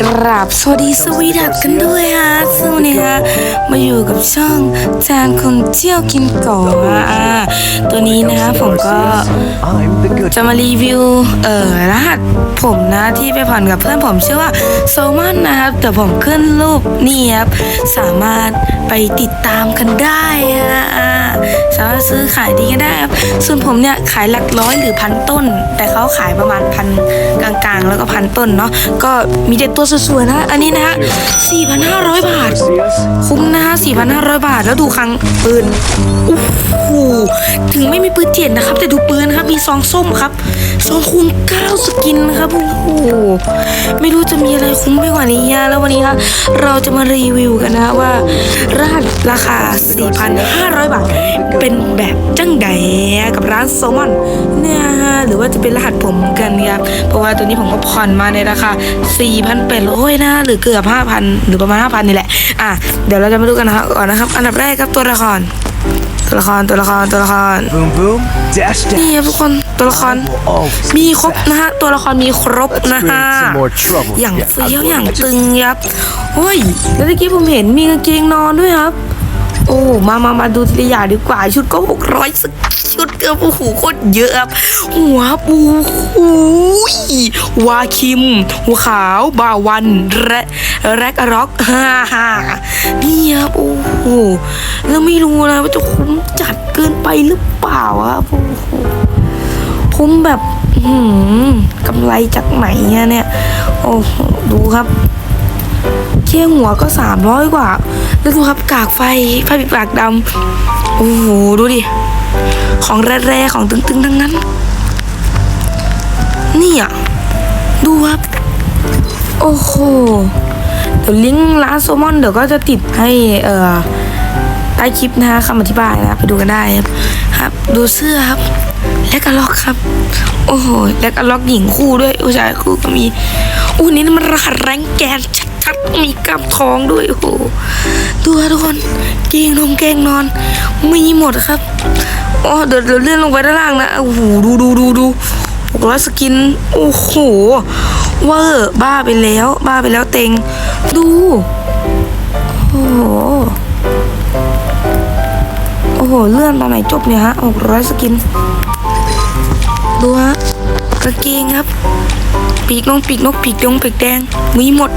กราบสวัสดีสวีดัสกันด้วยฮะซึ่งวันนี้ฮะมาอยู่กับช่องจานคนเที่ยวกินก่ออะตัวนี้นะคะผมก็จะมารีวิวเอ่อรหัสผมนะที่ไปผ่อนกับเพื่อนผมชื่อว่าโซมอนนะครับแต่ผมขึ้นรูปนี่ครับสามารถไปติดตามกันได้ฮะ สามารถซื้อขายดีกันได้ครับ ส่วนผมเนี่ยขายหลักร้อยหรือพันต้น แต่เขาขายประมาณพันกลางๆ แล้วก็พันต้นเนาะ ก็มีแต่ตัวสวยๆนะ อันนี้นะฮะ4,500 บาท see us. คุ้มนะฮะ4,500 บาท แล้วดูคลังปืนโอ้โหถึงไม่มีปืนเจ็ดนะครับ แต่ดูปืนนะครับมีซองส้มครับซองคูณ9สกินนะครับโอ้โหไม่รู้จะมีอะไรคุ้มไปกว่านี้อะแล้ววันนี้ครับเราจะมารีวิวกันนะว่ารหัสราคา 4,500 บาทเป็นแบบจังใดกับร้านโซมอนเนี่ยฮะหรือว่าจะเป็นรหัสผมกันครับเพราะว่าตัวนี้ผมก็ผ่อนมาในราคา4,800นะหรือเกือบ5,000หรือประมาณ5,000นี่แหละอะเดี๋ยวเราจะมาดูกันนะครับก่อนนะครับ อันดับแรกครับตัวละครตัวละครตัวละครตัวละคร Boom boom, dash นี่ dash. ครับทุกคนตัวละคร Will always มี be ครบ fast. นะฮะตัวละครมีครบนะฮะ Let's bring some more trouble อย่าง here. เฟี้ยว I'm อย่าง going to ตึงครับเฮ้ยแล้วเมื่อกี้ผมเห็นมีกางเกงนอนด้วยครับ โอ้มามามาดูทีละอย่างดีกว่า ชุดก็หกร้อยสักชุดเกือบโอ้โหโคตรเยอะครับหัวปูหูยวาคิม หัวขาวบาวันแรแรกร็อกฮ่าฮ่านี่ครับโอ้โหแล้วไม่รู้นะว่าจะคุ้มจัดเกินไปหรือเปล่าครับโอ้โหคุ้มแบบหือกำไรจากไหนเนี่ย โอ้โหดูครับ เชี่ยหัวก็สามร้อยกว่าแล้วดูครับกากไฟไฟปิดปากดำโอ้โหดูดิ ของแร่ๆของตึงๆทั้งนั้น นี่อะ ดูครับ โอ้โหเดี๋ยวลิงก์ร้านโซมอนเดี๋ยวก็จะติดให้เอ่อใต้คลิปนะฮะคำอธิบายนะไปดูกันได้ครับครับ ดูเสื้อครับ และกระล็อกครับ โอ้โหและกระล็อกหญิงคู่ด้วยผู้ชายคู่ก็มีอู้นี่มันรหัสแรงแกนชัด ๆมีกล้ามท้องด้วยโอ้โหดูครับทุกคนเกงนงเกงนอนมีหมดครับโอ้เดี๋ยวเดี๋ยวเลื่อนลงไปด้านล่างนะโอ้โหดูดูดูดูหกร้อยสกินโอ้โหเวอร์บ้าไปแล้ว บ้าไปแล้วเต็ง ดูโอ้โหโอ้โหเลื่อนตอนไหนจบเนี่ยฮะหกร้อยสกินดูฮะกระเกงครับ ปีกนงปีกนกปีกยงปีกแดงมีหมด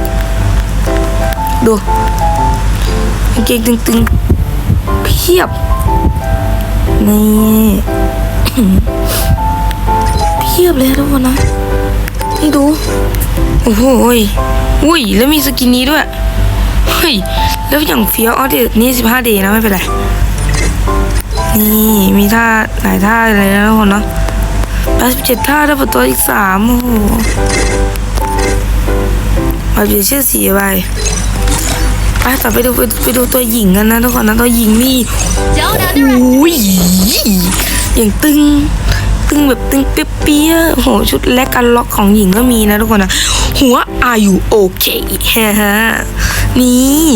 ดูกางเกงตึงๆเพียบ นี่ เพียบเลยทุกคนนะ นี่ดู โอ้โหยอุ้ย แล้วมีสกินนี้ด้วย เฮ้ย แล้วอย่างเฟียวอ๋อเดี๋ยวนี่สิบห้าเดย์นะไม่เป็นไร นี่ มีท่าหลายท่าเลยนะทุกคนเนาะแปดสิบเจ็ดท่าได้ประตัวอีกสามโอ้โหมาเปลี่ยนชื่อสีไป ไปต่อไปดูไปไปดูตัวหญิงกันนะทุกคนนะตัวหญิงนี่อุ้ยอย่างตึงตึงแบบตึงเปี้ยๆโอ้โหชุดแลกกันล็อกของหญิงก็มีนะทุกคนนะหัวอายุโอเคฮะนี่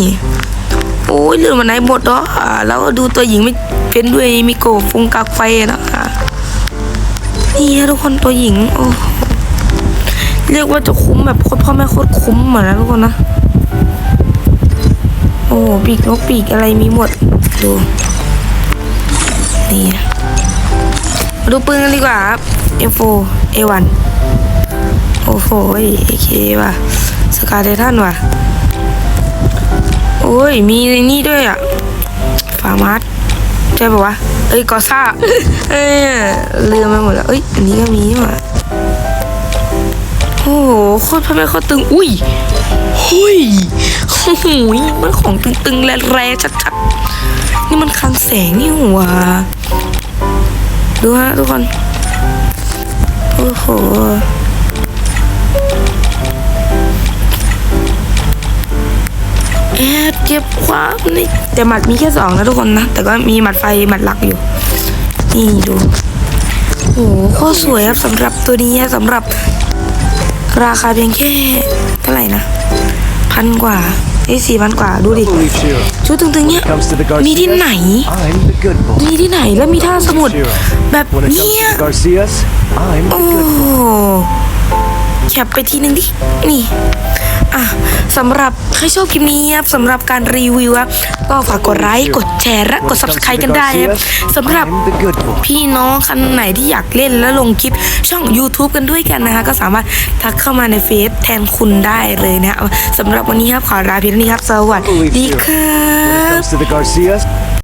โอ้ยเรื่องมันไหนหมดเนาะอ่าแล้วก็ดูตัวหญิงไม่เป็นด้วยมิโกะฟงกากไฟอะนะอะนี่ฮะทุกคนตัวหญิงโอ้โหเรียกว่าจะคุ้มแบบโคตรพ่อแม่โคตรคุ้มเหมือนนะทุกคนนะโอ้ปีกนกปีกอะไรมีหมดดูนี่มาดูปืนกันดีกว่าครับ F4 A1 โอ้โหเอเคว่ะสกาเดทันว่ะ โอ้ย มีนี่ด้วยอะฟาร์มัสใช่ปะวะ เอ้ยกอซ่าเอ้ยลืมไปหมดแล้ว เอ้ย อันนี้ก็มีว่าโอ้โหโคตรพ่อแม่โคตรตึง อุ้ย หุย โอ้โหมันของตึงๆแร่ๆชัดๆ นี่มันคังแสงนี่หว่าดูฮะทุกคน โอ้โหแอบเก็บความนี่แต่หมัดมีแค่สองนะทุกคนนะ แต่ก็มีหมัดไฟหมัดหลักอยู่ นี่ดูโอ้โหโคตรสวยครับสำหรับตัวนี้สำหรับราคาเพียงแค่เท่าไหร่นะ พันกว่า ไอ้สี่พันกว่าดูดิ Holy Shiro. ชุดตึงๆเนี้ย Comes to the มีที่ Garcias. ไหน I'm the good boy. มีที่ไหนแล้วมีท่าสมุดแบบ When it เนี้ comes ย to the Garcias, I'm โอ้ the good boy. แคปไปทีหนึ่งดิ นี่ อะสำหรับใครชอบคลิปนี้ครับสำหรับการรีวิวครับก็ฝากกดไลค์กดแชร์และกด subscribe กันได้ครับสำหรับพี่น้องคันไหนที่อยากเล่นและลงคลิปช่อง YouTube กันด้วยกันนะคะ ก็สามารถทักเข้ามาในเฟซแทนคุณได้เลยนะสำหรับวันนี้ครับขอลาเพียงนี้ครับ สวัสดีครับ